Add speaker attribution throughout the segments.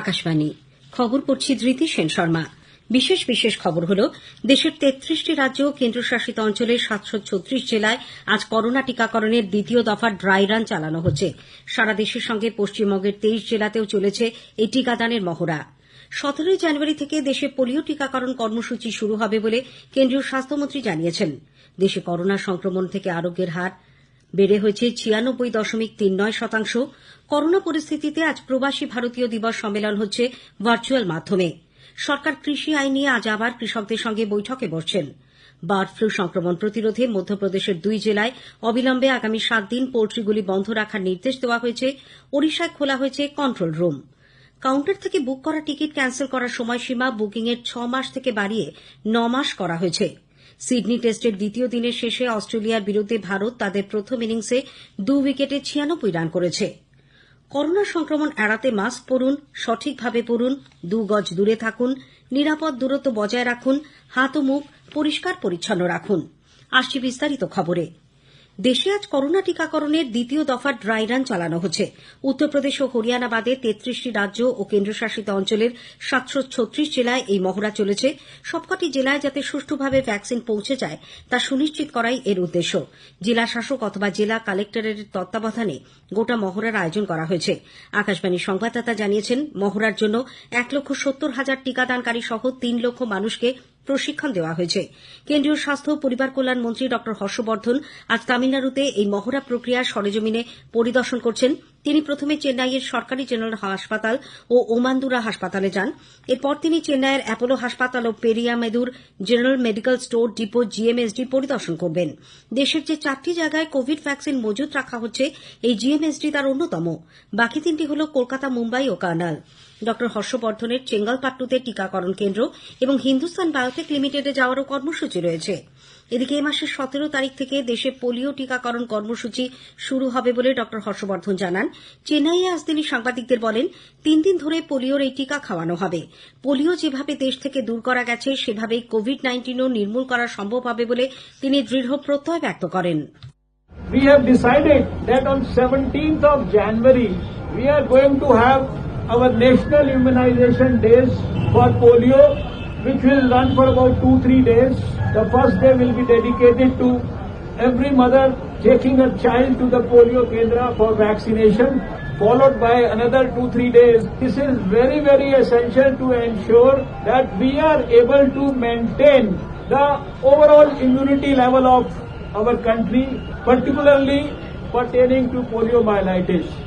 Speaker 1: আকাশবাণী খবর পড়ছি ধৃতি সেন শর্মা বিশেষ বিশেষ খবর হল দেশের তেত্রিশটি রাজ্য ও কেন্দ্রশাসিত অঞ্চলের সাতশো ছত্রিশ জেলায় আজ করোনা টিকাকরণের দ্বিতীয় দফার ড্রাই রান চালানো হচ্ছে সারা দেশের সঙ্গে পশ্চিমবঙ্গের তেইশ জেলাতেও চলেছে এই টিকাদানের মহড়া সতেরোই জানুয়ারি থেকে দেশে পোলিও টিকাকরণ কর্মসূচি শুরু হবে বলে কেন্দ্রীয় স্বাস্থ্যমন্ত্রী জানিয়েছেন দেশে করোনা সংক্রমণ থেকে আরোগ্যের হার বেড়ে হয়েছে ছিয়ানব্বই দশমিক তিন নয় শতাংশ করোনা পরিস্থিতিতে আজ প্রবাসী ভারতীয় দিবস সম্মেলন হচ্ছে ভার্চুয়াল মাধ্যমে সরকার কৃষি আইন নিয়ে আজ আবার কৃষকদের সঙ্গে বৈঠকে বসছেন বার্ড ফ্লু সংক্রমণ প্রতিরোধে মধ্যপ্রদেশের দুই জেলায় অবিলম্বে আগামী সাত দিন পোল্ট্রিগুলি বন্ধ রাখার নির্দেশ দেওয়া হয়েছে ওড়িশায় খোলা হয়েছে কন্ট্রোল রুম কাউন্টার থেকে বুক করা টিকিট ক্যান্সেল করার সময়সীমা বুকিংয়ের ছ মাস থেকে বাড়িয়ে ন মাস করা হয়েছে সিডনি টেস্টের দ্বিতীয় দিনের শেষে অস্ট্রেলিয়ার বিরুদ্ধে ভারত তাদের প্রথম ইনিংসে দু উইকেটে ছিয়ানব্বই রান করেছে করোনা সংক্রমণ এড়াতে মাস্ক পরুন সঠিকভাবে পরুন দু গজ দূরে থাকুন নিরাপদ দূরত্ব বজায় রাখুন হাত ও মুখ পরিষ্কার পরিচ্ছন্ন রাখুন আসছি বিস্তারিত খবরে দেশে আজ করোনা টিকাকরণের দ্বিতীয় দফার ড্রাই রান চালানো হচ্ছে উত্তরপ্রদেশ ও হরিয়ানা বাদে তেত্রিশটি রাজ্য ও কেন্দ্রশাসিত অঞ্চলের সাতশো ছত্রিশ জেলায় এই মহড়া চলেছে সবকটি জেলায় যাতে সুষ্ঠুভাবে ভ্যাকসিন পৌঁছে যায় তা সুনিশ্চিত করাই এর উদ্দেশ্য জেলা শাসক অথবা জেলা কালেক্টরের তত্ত্বাবধানে গোটা মহড়ার আয়োজন করা হয়েছে আকাশবাণীর সংবাদদাতা জানিয়েছেন মহড়ার জন্য এক লক্ষ সত্তর হাজার টিকাদানকারী সহ তিন লক্ষ মানুষকে প্রশিক্ষণ দেওয়া হয়েছে কেন্দ্রীয় স্বাস্থ্য ও পরিবার কল্যাণ মন্ত্রী ড হর্ষবর্ধন আজ তামিলনাড়ুতে এই মহড়া প্রক্রিয়া সরেজমিনে পরিদর্শন করছেন তিনি প্রথমে চেন্নাইয়ের সরকারি জেনারেল হাসপাতাল ও ওমান্দুরা হাসপাতালে যান এরপর তিনি চেন্নাইয়ের অ্যাপোলো হাসপাতাল ও পেরিয়ামেদুর general medical store depot GMSD পরিদর্শন করবেন দেশের যে চারটি জায়গায় কোভিড ভ্যাকসিন মজুত রাখা হচ্ছে এই জিএমএসডি তার অন্যতম বাকি তিনটি হল কলকাতা মুম্বাই ও কার্নাল ডক্টর হর্ষবর্ধনের চেঙ্গালপাট্টুতে টিকাকরণ কেন্দ্র এবং হিন্দুস্তান বায়োটেক লিমিটেডে যাওয়ারও কর্মসূচি রয়েছে এদিকে এ মাসের সতেরো তারিখ থেকে দেশে পোলিও টিকাকরণ কর্মসূচি শুরু হবে বলে ডক্টর হর্ষবর্ধন জানান চেন্নাইয়ে আজ তিনি সাংবাদিকদের বলেন তিন দিন ধরে পোলিওর এই টিকা খাওয়ানো হবে পোলিও যেভাবে দেশ থেকে দূর করা গেছে সেভাবেই কোভিড নাইন্টিনও নির্মূল করা সম্ভব হবে বলে তিনি দৃঢ় প্রত্যয় ব্যক্ত করেন
Speaker 2: We have decided that on 17th of January, we are going to have our national immunization days for polio, which will run for about two, three days. The first day will be dedicated to every mother taking her child to the polio kendra for vaccination, followed by another two, three days. This is very, very essential to ensure that we are able to maintain the overall immunity level of our country, particularly pertaining to poliomyelitis.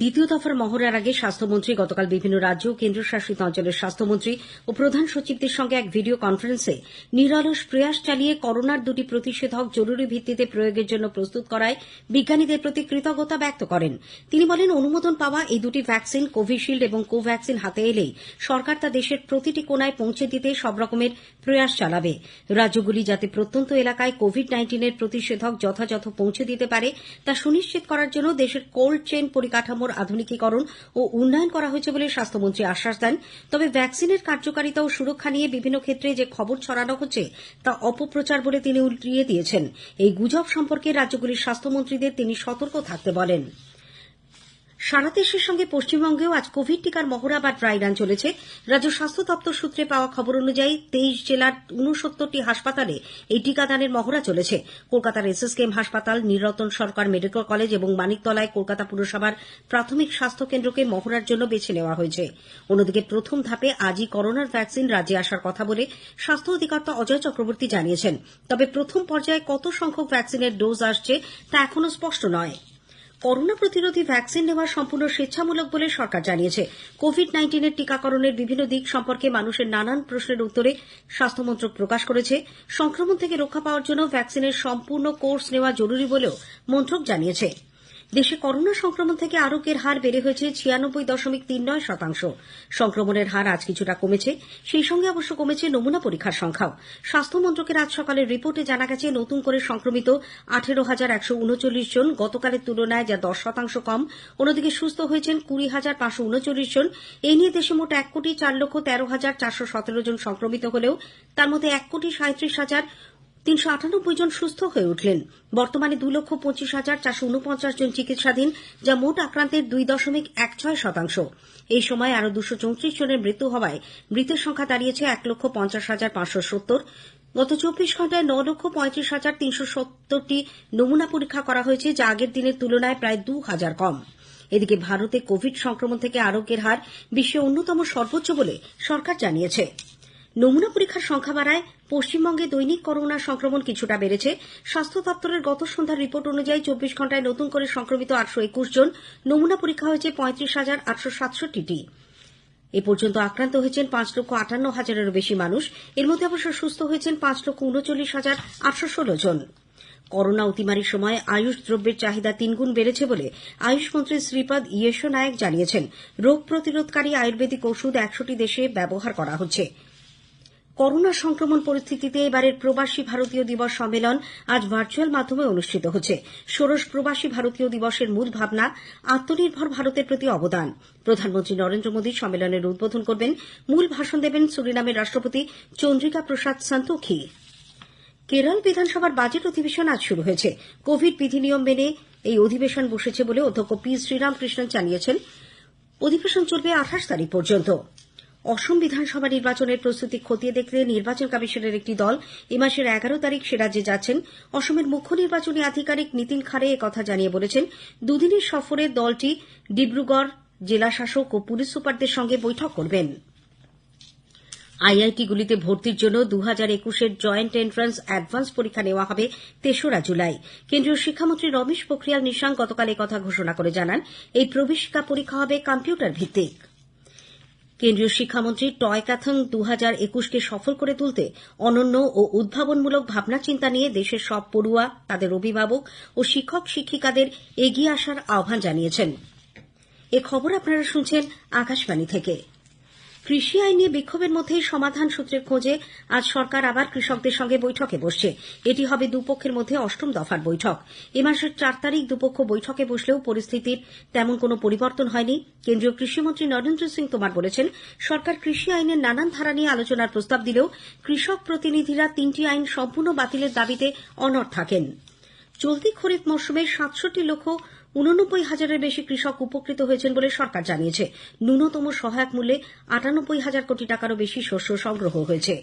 Speaker 1: দ্বিতীয় দফার মহড়ার আগে স্বাস্থ্যমন্ত্রী গতকাল বিভিন্ন রাজ্য ও কেন্দ্রশাসিত অঞ্চলের স্বাস্থ্যমন্ত্রী ও প্রধান সচিবদের সঙ্গে এক ভিডিও কনফারেন্সে নিরলস প্রয়াস চালিয়ে করোনার দুটি প্রতিষেধক জরুরি ভিত্তিতে প্রয়োগের জন্য প্রস্তুত করায় বিজ্ঞানীদের প্রতি কৃতজ্ঞতা ব্যক্ত করেন তিনি বলেন অনুমোদন পাওয়া এই দুটি ভ্যাকসিন কোভিশিল্ড এবং কোভ্যাকসিন হাতে এলেই সরকার তা দেশের প্রতিটি কোনায় পৌঁছে দিতে সব রকমের প্রয়াস চালাবে রাজ্যগুলি যাতে প্রত্যন্ত এলাকায় কোভিড নাইন্টিনের প্রতিষেধক যথাযথ পৌঁছে দিতে পারে তা সুনিশ্চিত করার জন্য দেশের কোল্ড চেইন পরিকাঠামো কাঠামোর আধুনিকীকরণ ও উন্নয়ন করা হয়েছে বলে স্বাস্থ্যমন্ত্রী আশ্বাস দেন তবে ভ্যাকসিনের কার্যকারিতা ও সুরক্ষা নিয়ে বিভিন্ন ক্ষেত্রে যে খবর ছড়ানো হচ্ছে তা অপপ্রচার বলে তিনি উল্টিয়ে দিয়েছেন এই গুজব সম্পর্কে রাজ্যগুলির স্বাস্থ্যমন্ত্রীদের তিনি সতর্ক থাকতে বলেন সারা দেশের সঙ্গে পশ্চিমবঙ্গেও আজ কোভিড টিকার মহড়া বা ড্রাই রান চলেছে রাজ্য স্বাস্থ্য দপ্তর সূত্রে পাওয়া খবর অনুযায়ী তেইশ জেলার উনসত্তরটি হাসপাতালে এই টিকাদানের মহড়া চলেছে কলকাতার এসএসকেএম হাসপাতাল নিরতন সরকার মেডিকেল কলেজ এবং মানিকতলায় কলকাতা পুরসভার প্রাথমিক স্বাস্থ্য কেন্দ্রকে মহড়ার জন্য বেছে নেওয়া হয়েছে অন্যদিকে প্রথম ধাপে আজই করোনার ভ্যাকসিন রাজ্যে আসার কথা বলে স্বাস্থ্য অধিকর্তা অজয় চক্রবর্তী জানিয়েছেন তবে প্রথম পর্যায়ে কত সংখ্যক ভ্যাকসিনের ডোজ আসছে তা এখনও স্পষ্ট নয় করোনা প্রতিরোধী ভ্যাকসিন নেওয়া সম্পূর্ণ স্বেচ্ছামূলক বলে সরকার জানিয়েছে কোভিড নাইন্টিনের টিকাকরণের বিভিন্ন দিক সম্পর্কে মানুষের নানান প্রশ্নের উত্তরে স্বাস্থ্যমন্ত্রক প্রকাশ করেছে সংক্রমণ থেকে রক্ষা পাওয়ার জন্য ভ্যাকসিনের সম্পূর্ণ কোর্স নেওয়া জরুরি বলেও মন্ত্রক জানিয়েছে দেশে করোনা সংক্রমণ থেকে আরোগ্যের হার বেড়ে হয়েছে ছিয়ানব্বই দশমিক তিন নয় শতাংশ সংক্রমণের হার আজ কিছুটা কমেছে সেই সঙ্গে অবশ্য কমেছে নমুনা পরীক্ষার সংখ্যাও স্বাস্থ্য মন্ত্রকের আজ সকালের রিপোর্টে জানা গেছে নতুন করে সংক্রমিত আঠেরো হাজার একশো উনচল্লিশ জন গতকালের তুলনায় যা দশ শতাংশ কম অন্যদিকে সুস্থ হয়েছেন কুড়ি হাজার পাঁচশো উনচল্লিশ জন এই নিয়ে দেশে মোট এক কোটি চার লক্ষ তেরো হাজার চারশো সতেরো জন সংক্রমিত হলেও তার মধ্যে এক কোটি সাঁত্রিশ হাজার তিনশো আটানব্বই জন সুস্থ হয়ে উঠলেন বর্তমানে দুই লক্ষ পঁচিশ হাজার চারশো উনপঞ্চাশ জন চিকিৎসাধীন যা মোট আক্রান্তের দুই দশমিক এক ছয় শতাংশ এই সময় আরও দুশো চৌত্রিশ জনের মৃত্যু হওয়ায় মৃতের সংখ্যা দাঁড়িয়েছে এক লক্ষ পঞ্চাশ হাজার পাঁচশো সত্তর গত চব্বিশ ঘন্টায় ন লক্ষ পঁয়ত্রিশ হাজার তিনশো সত্তরটি নমুনা পরীক্ষা করা হয়েছে যা আগের দিনের তুলনায় প্রায় দু হাজার কম এদিকে ভারতে কোভিড সংক্রমণ থেকে আরোগ্যের হার বিশ্বে অন্যতম সর্বোচ্চ বলে সরকার জানিয়েছে নমুনা পরীক্ষার সংখ্যা বাড়ায় পশ্চিমবঙ্গে দৈনিক করোনা সংক্রমণ কিছুটা বেড়েছে স্বাস্থ্য দপ্তরের গত সন্ধ্যার রিপোর্ট অনুযায়ী চব্বিশ ঘন্টায় নতুন করে সংক্রমিত আটশো একুশ জন নমুনা পরীক্ষা হয়েছে পঁয়ত্রিশ হাজার আটশো সাতষট্টি এ পর্যন্ত আক্রান্ত হয়েছেন পাঁচ লক্ষ আটান্ন হাজারেরও বেশি মানুষ এর মধ্যে অবশ্য সুস্থ হয়েছেন পাঁচ লক্ষ উনচল্লিশ হাজার আটশো ষোলো জন করোনা অতিমারির সময় আয়ুষ দ্রব্যের চাহিদা তিনগুণ বেড়েছে বলে আয়ুষমন্ত্রী শ্রীপদ ইয়েশো নায়ক জানিয়েছেন রোগ প্রতিরোধকারী আয়ুর্বেদিক ওষুধ একশোটি দেশে ব্যবহার করা হচ্ছে করোনা সংক্রমণ পরিস্থিতিতে এবারের প্রবাসী ভারতীয় দিবস সম্মেলন আজ ভার্চুয়াল মাধ্যমে অনুষ্ঠিত হচ্ছে ষোড়শ প্রবাসী ভারতীয় দিবসের মূল ভাবনা আত্মনির্ভর ভারতের প্রতি অবদান প্রধানমন্ত্রী নরেন্দ্র মোদী সম্মেলনের উদ্বোধন করবেন মূল ভাষণ দেবেন সুরিনামের রাষ্ট্রপতি চন্দ্রিকা প্রসাদ সন্তোখী কেরল বিধানসভার বাজেট অধিবেশন আজ শুরু হয়েছে কোভিড বিধিনিয়ম মেনে এই অধিবেশন বসেছে বলে অধ্যক্ষ পি শ্রীরামকৃষ্ণন জানিয়েছেন অধিবেশন চলবে আঠাশ তারিখ পর্যন্ত অসম বিধানসভা নির্বাচনের প্রস্তুতি খতিয়ে দেখতে নির্বাচন কমিশনের একটি দল এ মাসের এগারো তারিখ সে রাজ্যে যাচ্ছেন অসমের মুখ্য নির্বাচনী আধিকারিক নীতিন খাড়ে একথা জানিয়ে বলেছেন দুদিনের সফরে দলটি ডিব্রুগড় জেলাশাসক ও পুলিশ সুপারদের সঙ্গে বৈঠক করবেন আইআইটিগুলিতে ভর্তির জন্য দু হাজার একুশের জয়েন্ট এন্ট্রান্স অ্যাডভান্স পরীক্ষা নেওয়া হবে তেসরা জুলাই কেন্দ্রীয় শিক্ষামন্ত্রী রমেশ পোখরিয়াল নিশাঙ্ক গতকাল কথা ঘোষণা করে জানান এই প্রবেশিকা পরীক্ষা হবে কম্পিউটার ভিত্তিক কেন্দ্রীয় শিক্ষামন্ত্রী টয় ক্যাথন দু হাজার একুশকে সফল করে তুলতে অনন্য ও উদ্ভাবনমূলক ভাবনা চিন্তা নিয়ে দেশের সব পড়ুয়া তাদের অভিভাবক ও শিক্ষক শিক্ষিকাদের এগিয়ে আসার আহ্বান জানিয়েছেন কৃষি আইন নিয়ে বিক্ষোভের মধ্যে সমাধান সূত্রের খোঁজে আজ সরকার আবার কৃষকদের সঙ্গে বৈঠকে বসছে এটি হবে দুপক্ষের মধ্যে অষ্টম দফার বৈঠক এ মাসের চার তারিখ দুপক্ষ বৈঠকে বসলেও পরিস্থিতির তেমন কোনো পরিবর্তন হয়নি কেন্দ্রীয় কৃষিমন্ত্রী নরেন্দ্র সিং তোমার বলেছেন সরকার কৃষি আইনের নানান ধারা নিয়ে আলোচনার প্রস্তাব দিলেও কৃষক প্রতিনিধিরা তিনটি আইন সম্পূর্ণ বাতিলের দাবিতে অনর থাকেন চলতি খরিফ মরশুমে সাতষট্টি লক্ষ উননব্বই হাজারের বেশি কৃষক উপকৃত হয়েছেন বলে সরকার জানিয়েছে ন্যূনতম সহায়ক মূল্যে আটানব্বই হাজার কোটি টাকারও বেশি শস্য সংগ্রহ হয়েছে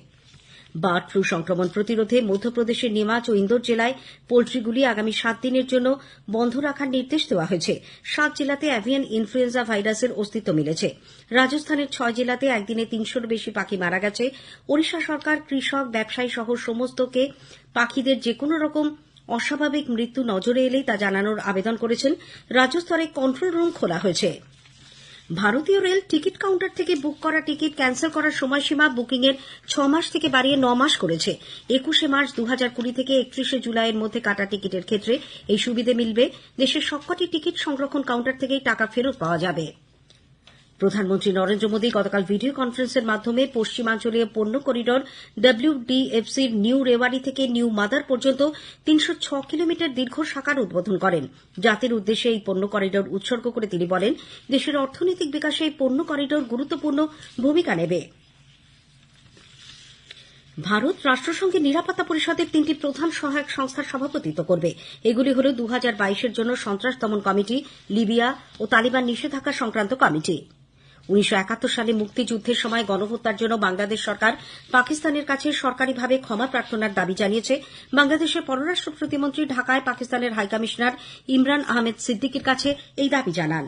Speaker 1: বার্ড ফ্লু সংক্রমণ প্রতিরোধে মধ্যপ্রদেশের নিমাজ ও ইন্দোর জেলায় পোলট্রিগুলি আগামী সাত দিনের জন্য বন্ধ রাখার নির্দেশ দেওয়া হয়েছে সাত জেলাতে অ্যাভিয়ান ইনফ্লুয়েঞ্জা ভাইরাসের অস্তিত্ব মিলেছে রাজস্থানের ছয় জেলাতে একদিনে তিনশোর বেশি পাখি মারা গেছে ওড়িশা সরকার কৃষক ব্যবসায়ী সহ সমস্তকে পাখিদের যে কোনো রকম অস্বাভাবিক মৃত্যু নজরে এলেই তা জানানোর আবেদন করেছেন রাজ্যস্তরে কন্ট্রোল রুম খোলা হয়েছে ভারতীয় রেল টিকিট কাউন্টার থেকে বুক করা টিকিট ক্যান্সেল করার সময়সীমা বুকিং এর ছ মাস থেকে বাড়িয়ে ন মাস করেছে একুশে মার্চ দু হাজার কুড়ি থেকে একত্রিশে জুলাইয়ের মধ্যে কাটা টিকিটের ক্ষেত্রে এই সুবিধে মিলবে দেশের সবকটি টিকিট সংরক্ষণ কাউন্টার থেকেই টাকা ফেরত পাওয়া যাবে প্রধানমন্ত্রী নরেন্দ্র মোদী গতকাল ভিডিও কনফারেন্সের মাধ্যমে পশ্চিমাঞ্চলীয় পণ্য করিডর ডব্লিউডিএফসির নিউ রেওয়ারি থেকে নিউ মাদার পর্যন্ত তিনশো ছ কিলোমিটার দীর্ঘ শাখার উদ্বোধন করেন জাতির উদ্দেশ্যে এই পণ্য করিডোর উৎসর্গ করে তিনি বলেন দেশের অর্থনৈতিক বিকাশে এই পণ্য করিডোর গুরুত্বপূর্ণ ভূমিকা নেবে ভারত রাষ্ট্রসংঘের নিরাপত্তা পরিষদের তিনটি প্রধান সহায়ক সংস্থার সভাপতিত্ব করবে এগুলি হল দু হাজার বাইশের জন্য সন্ত্রাস দমন কমিটি লিবিয়া ও তালিবান নিষেধাজ্ঞা সংক্রান্ত কমিটি উনিশশো সালে মুক্তিযুদ্ধের সময় গণহত্যার জন্য বাংলাদেশ সরকার পাকিস্তানের কাছে সরকারিভাবে ক্ষমা প্রার্থনার দাবি জানিয়েছে বাংলাদেশের পররাষ্ট্র প্রতিমন্ত্রী ঢাকায় পাকিস্তানের হাইকমিশনার ইমরান আহমেদ সিদ্দিকির কাছে এই দাবি জানান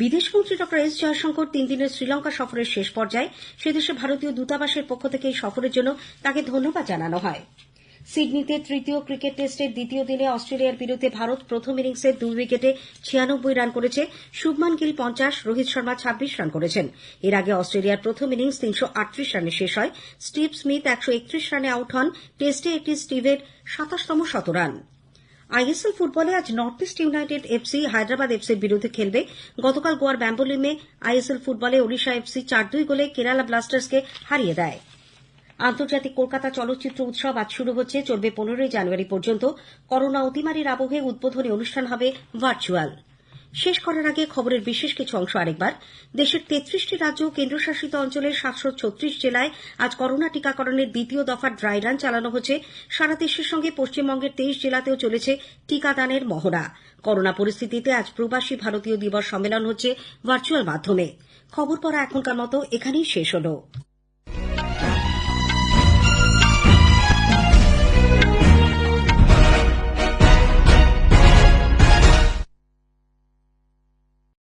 Speaker 1: বিদেশমন্ত্রী ড এস জয়শঙ্কর তিন দিনের শ্রীলঙ্কা সফরের শেষ পর্যায়ে সেদেশে ভারতীয় দূতাবাসের পক্ষ থেকে এই সফরের জন্য তাকে ধন্যবাদ জানানো হয় সিডনিতে তৃতীয় ক্রিকেট টেস্টের দ্বিতীয় দিনে অস্ট্রেলিয়ার বিরুদ্ধে ভারত প্রথম ইনিংসে দুই উইকেটে ছিয়ানব্বই রান করেছে শুভমান গিল পঞ্চাশ রোহিত শর্মা ছাব্বিশ রান করেছেন এর আগে অস্ট্রেলিয়ার প্রথম ইনিংস তিনশো আটত্রিশ রানে শেষ হয় স্টিভ স্মিথ একশো একত্রিশ রানে আউট হন টেস্টে একটি স্টিভের সাতাশতম শতরান আইএসএল ফুটবলে আজ North East United FC Hyderabad এফসির বিরুদ্ধে খেলবে গতকাল গোয়ার ব্যাম্বলিমে আইএসএল ফুটবলে ওড়িশা এফসি চার দুই গোলে কেরালা ব্লাস্টার্সকে হারিয়ে দেয় আন্তর্জাতিক কলকাতা চলচ্চিত্র উৎসব আজ শুরু হচ্ছে চলবে পনেরোই জানুয়ারি পর্যন্ত করোনা অতিমারীর আবহে উদ্বোধনী অনুষ্ঠান হবে ভার্চুয়াল শেষ করার আগে খবরের বিশেষ কিছু অংশ আরেকবার দেশের তেত্রিশটি রাজ্য ও কেন্দ্রশাসিত অঞ্চলের সাতশো ছত্রিশ জেলায় আজ করোনা টিকাকরণের দ্বিতীয় দফার ড্রাই রান চালানো হচ্ছে সারা দেশের সঙ্গে পশ্চিমবঙ্গের তেইশ জেলাতেও চলেছে টিকাদানের মহড়া করোনা পরিস্থিতিতে আজ প্রবাসী ভারতীয় দিবস সম্মেলন হচ্ছে ভার্চুয়াল মাধ্যমে খবর পড়া এখনকার মতো এখানেই শেষ হলো